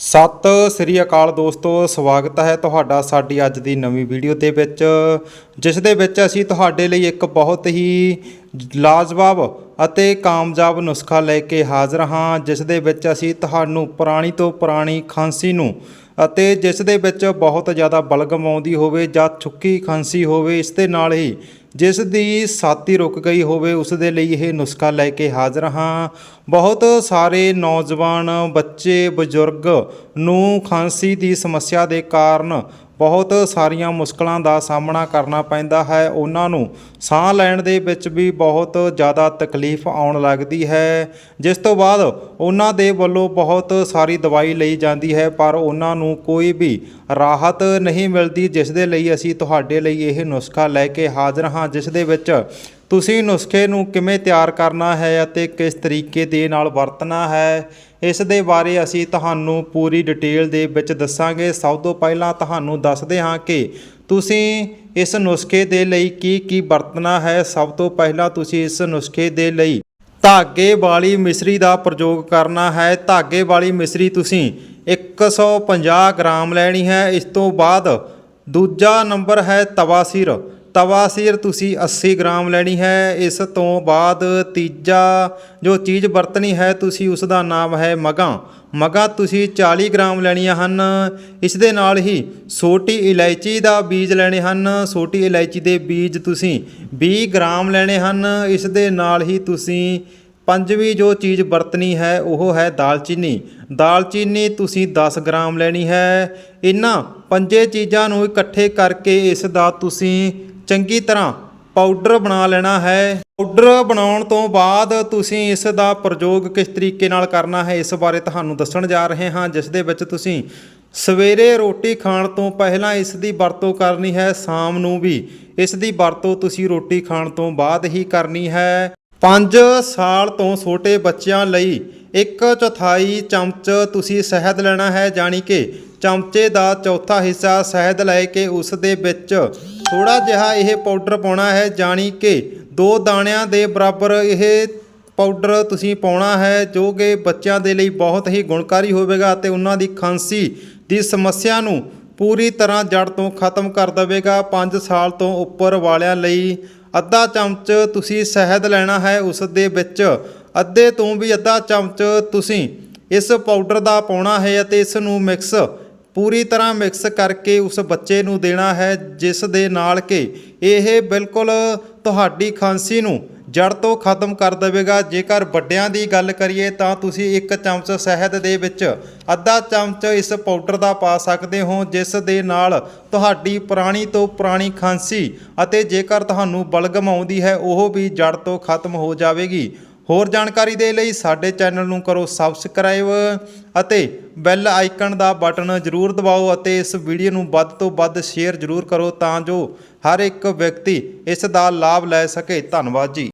ਸਤਿ ਸ੍ਰੀ ਅਕਾਲ ਦੋਸਤੋ, ਸਵਾਗਤ ਹੈ ਤੁਹਾਡਾ ਸਾਡੀ ਅੱਜ ਦੀ ਨਵੀਂ ਵੀਡੀਓ ਦੇ ਵਿੱਚ, ਜਿਸ ਦੇ ਵਿੱਚ ਅਸੀਂ ਤੁਹਾਡੇ ਲਈ ਇੱਕ ਬਹੁਤ ਹੀ ਲਾਜਵਾਬ ਅਤੇ ਕਾਮਯਾਬ ਨੁਸਖਾ ਲੈ ਕੇ ਹਾਜ਼ਰ ਹਾਂ, ਜਿਸ ਦੇ ਵਿੱਚ ਅਸੀਂ ਤੁਹਾਨੂੰ ਪੁਰਾਣੀ ਤੋਂ ਪੁਰਾਣੀ ਖਾਂਸੀ ਨੂੰ ਅਤੇ ਜਿਸ ਦੇ ਵਿੱਚ ਬਹੁਤ ਜ਼ਿਆਦਾ ਬਲਗਮ ਆਉਂਦੀ ਹੋਵੇ ਜਾਂ ਛੁੱਕੀ ਖਾਂਸੀ ਹੋਵੇ, ਇਸ ਦੇ ਨਾਲ ਹੀ ਜਿਸ ਦੀ ਛਾਤੀ ਰੁਕ ਗਈ ਹੋਵੇ, ਉਸ ਦੇ ਲਈ ਇਹ ਨੁਸਖਾ ਲੈ ਕੇ ਹਾਜ਼ਰ ਹਾਂ। ਬਹੁਤ ਸਾਰੇ ਨੌਜਵਾਨ, ਬੱਚੇ, ਬਜ਼ੁਰਗ ਨੂੰ ਖਾਂਸੀ ਦੀ ਸਮੱਸਿਆ ਦੇ ਕਾਰਨ ਬਹੁਤ ਸਾਰੀਆਂ ਮੁਸ਼ਕਲਾਂ ਦਾ ਸਾਹਮਣਾ ਕਰਨਾ ਪੈਂਦਾ ਹੈ। ਉਹਨਾਂ ਨੂੰ ਸਾਹ ਲੈਣ ਦੇ ਵਿੱਚ ਵੀ ਬਹੁਤ ਜ਼ਿਆਦਾ ਤਕਲੀਫ ਆਉਣ ਲੱਗਦੀ ਹੈ। ਜਿਸ ਤੋਂ ਬਾਅਦ ਉਹਨਾਂ ਦੇ ਵੱਲੋਂ ਬਹੁਤ ਸਾਰੀ ਦਵਾਈ ਲਈ ਜਾਂਦੀ ਹੈ, ਪਰ ਉਹਨਾਂ ਨੂੰ ਕੋਈ ਵੀ ਰਾਹਤ ਨਹੀਂ ਮਿਲਦੀ, ਜਿਸ ਦੇ ਲਈ ਅਸੀਂ ਤੁਹਾਡੇ ਲਈ ਇਹ ਨੁਸਖਾ ਲੈ ਕੇ ਹਾਜ਼ਰ ਹਾਂ, ਜਿਸ ਦੇ ਵਿੱਚ ਤੁਸੀਂ ਨੁਸਖੇ ਨੂੰ ਕਿਵੇਂ ਤਿਆਰ ਕਰਨਾ ਹੈ ਅਤੇ ਕਿਸ ਤਰੀਕੇ ਦੇ ਨਾਲ ਵਰਤਣਾ ਹੈ, ਇਸ ਦੇ ਬਾਰੇ ਅਸੀਂ ਤੁਹਾਨੂੰ ਪੂਰੀ ਡਿਟੇਲ ਦੇ ਵਿੱਚ ਦੱਸਾਂਗੇ। ਸਭ ਤੋਂ ਪਹਿਲਾਂ ਤੁਹਾਨੂੰ ਦੱਸਦੇ ਹਾਂ ਕਿ ਤੁਸੀਂ ਇਸ ਨੁਸਖੇ ਦੇ ਲਈ ਕੀ ਕੀ ਵਰਤਣਾ ਹੈ। ਸਭ ਤੋਂ ਪਹਿਲਾਂ ਤੁਸੀਂ ਇਸ ਨੁਸਖੇ ਦੇ ਲਈ ਧਾਗੇ ਵਾਲੀ ਮਿਸਰੀ ਦਾ ਪ੍ਰਯੋਗ ਕਰਨਾ ਹੈ। ਧਾਗੇ ਵਾਲੀ ਮਿਸਰੀ ਤੁਸੀਂ 150 ਗ੍ਰਾਮ ਲੈਣੀ ਹੈ। ਇਸ ਤੋਂ ਬਾਅਦ ਦੂਜਾ ਨੰਬਰ ਹੈ ਤਵਾਸੀਰ ਤਵਾਸੀਰ ਤੁਸੀਂ 80 ਗ੍ਰਾਮ ਲੈਣੀ ਹੈ, ਇਸ ਤੋਂ ਬਾਅਦ ਤੀਜਾ ਜੋ ਚੀਜ਼ ਵਰਤਣੀ ਹੈ, ਤੁਸੀਂ ਉਸ ਦਾ ਨਾਮ ਹੈ ਮਗਾ। ਮਗਾ ਤੁਸੀਂ 40 ਗ੍ਰਾਮ ਲੈਣੀਆਂ ਹਨ। ਇਸ ਦੇ ਨਾਲ ਹੀ ਛੋਟੀ ਇਲਾਇਚੀ ਦਾ ਬੀਜ ਲੈਣੇ ਹਨ। ਛੋਟੀ ਇਲਾਇਚੀ ਦੇ ਬੀਜ ਤੁਸੀਂ 20 ਗ੍ਰਾਮ ਲੈਣੇ ਹਨ। ਇਸ ਦੇ ਨਾਲ ਹੀ ਤੁਸੀਂ ਪੰਜਵੀਂ ਜੋ ਚੀਜ਼ ਵਰਤਣੀ ਹੈ, ਉਹ ਹੈ ਦਾਲਚੀਨੀ। ਦਾਲਚੀਨੀ ਤੁਸੀਂ 10 ਗ੍ਰਾਮ ਲੈਣੀ ਹੈ। ਇਹਨਾਂ ਪੰਜੇ ਚੀਜ਼ਾਂ ਨੂੰ ਇਕੱਠੇ ਕਰਕੇ ਇਸ ਦਾ ਤੁਸੀਂ ਚੰਗੀ ਤਰ੍ਹਾਂ ਪਾਊਡਰ ਬਣਾ ਲੈਣਾ ਹੈ। ਪਾਊਡਰ ਬਣਾਉਣ ਤੋਂ ਬਾਅਦ ਤੁਸੀਂ ਇਸ ਦਾ ਪ੍ਰਯੋਗ ਕਿਸ ਤਰੀਕੇ ਨਾਲ ਕਰਨਾ ਹੈ ਇਸ ਬਾਰੇ ਤੁਹਾਨੂੰ ਦੱਸਣ ਜਾ ਰਹੇ ਹਾਂ, ਜਿਸ ਦੇ ਵਿੱਚ ਤੁਸੀਂ ਸਵੇਰੇ ਰੋਟੀ ਖਾਣ ਤੋਂ ਪਹਿਲਾਂ ਇਸ ਦੀ ਵਰਤੋਂ ਕਰਨੀ ਹੈ, ਸ਼ਾਮ ਨੂੰ ਵੀ ਇਸ ਦੀ ਵਰਤੋਂ ਤੁਸੀਂ ਰੋਟੀ ਖਾਣ ਤੋਂ ਬਾਅਦ ਹੀ ਕਰਨੀ ਹੈ। 5 ਸਾਲ ਤੋਂ ਛੋਟੇ ਬੱਚਿਆਂ ਲਈ ਇੱਕ ਚੌਥਾਈ ਚਮਚ ਤੁਸੀਂ ਸ਼ਹਿਦ ਲੈਣਾ ਹੈ, ਜਾਣੀ ਕਿ ਚਮਚੇ ਦਾ ਚੌਥਾ ਹਿੱਸਾ ਸ਼ਹਿਦ ਲੈ ਕੇ ਉਸ ਦੇ ਵਿੱਚ ਥੋੜਾ ਜਿਹਾ ਇਹ ਪਾਊਡਰ ਪਾਉਣਾ ਹੈ ਜਾਣੀ ਕਿ ਦੋ ਦਾਣਿਆਂ ਦੇ ਬਰਾਬਰ ਇਹ ਪਾਊਡਰ ਤੁਸੀਂ ਪਾਉਣਾ ਹੈ, ਜੋ ਕਿ ਬੱਚਿਆਂ ਦੇ ਲਈ ਬਹੁਤ ਹੀ ਗੁਣਕਾਰੀ ਹੋਵੇਗਾ ਅਤੇ ਉਹਨਾਂ ਦੀ ਖਾਂਸੀ ਦੀ ਸਮੱਸਿਆ ਨੂੰ ਪੂਰੀ ਤਰ੍ਹਾਂ ਜੜ ਤੋਂ ਖਤਮ ਕਰ ਦੇਵੇਗਾ। 5 ਸਾਲ ਤੋਂ ਉੱਪਰ ਵਾਲਿਆਂ ਲਈ ਅੱਧਾ ਚਮਚ ਤੁਸੀਂ ਸ਼ਹਿਦ ਲੈਣਾ ਹੈ, ਉਸ ਦੇ ਵਿੱਚ ਅੱਧੇ ਤੋਂ ਵੀ ਅੱਧਾ ਚਮਚ ਤੁਸੀਂ ਇਸ ਪਾਊਡਰ ਦਾ ਪਾਉਣਾ ਹੈ ਅਤੇ ਇਸ ਨੂੰ ਮਿਕਸ ਪੂਰੀ ਤਰ੍ਹਾਂ ਮਿਕਸ ਕਰਕੇ ਉਸ ਬੱਚੇ ਨੂੰ ਦੇਣਾ ਹੈ, ਜਿਸ ਦੇ ਨਾਲ ਕਿ ਇਹ ਬਿਲਕੁਲ ਤੁਹਾਡੀ ਖਾਂਸੀ ਨੂੰ ਜੜ ਤੋਂ ਖਤਮ ਕਰ ਦੇਵੇਗਾ। ਜੇਕਰ ਵੱਡਿਆਂ ਦੀ ਗੱਲ ਕਰੀਏ ਤਾਂ ਤੁਸੀਂ ਇੱਕ ਚਮਚ ਸ਼ਹਿਦ ਦੇ ਵਿੱਚ ਅੱਧਾ ਚਮਚ ਇਸ ਪਾਊਡਰ ਦਾ ਪਾ ਸਕਦੇ ਹੋ, ਜਿਸ ਦੇ ਨਾਲ ਤੁਹਾਡੀ ਪੁਰਾਣੀ ਤੋਂ ਪੁਰਾਣੀ ਖਾਂਸੀ ਅਤੇ ਜੇਕਰ ਤੁਹਾਨੂੰ ਬਲਗਮ ਆਉਂਦੀ ਹੈ, ਉਹ ਵੀ ਜੜ ਤੋਂ ਖਤਮ ਹੋ ਜਾਵੇਗੀ। ਹੋਰ ਜਾਣਕਾਰੀ ਦੇ ਲਈ ਸਾਡੇ ਚੈਨਲ ਨੂੰ ਕਰੋ ਸਬਸਕ੍ਰਾਈਬ ਅਤੇ ਬੈਲ ਆਈਕਨ ਦਾ ਬਟਨ ਜ਼ਰੂਰ ਦਬਾਓ ਅਤੇ ਇਸ ਵੀਡੀਓ ਨੂੰ ਵੱਧ ਤੋਂ ਵੱਧ ਸ਼ੇਅਰ ਜ਼ਰੂਰ ਕਰੋ ਤਾਂ ਜੋ ਹਰ ਇੱਕ ਵਿਅਕਤੀ ਇਸ ਦਾ ਲਾਭ ਲੈ ਸਕੇ। ਧੰਨਵਾਦ ਜੀ।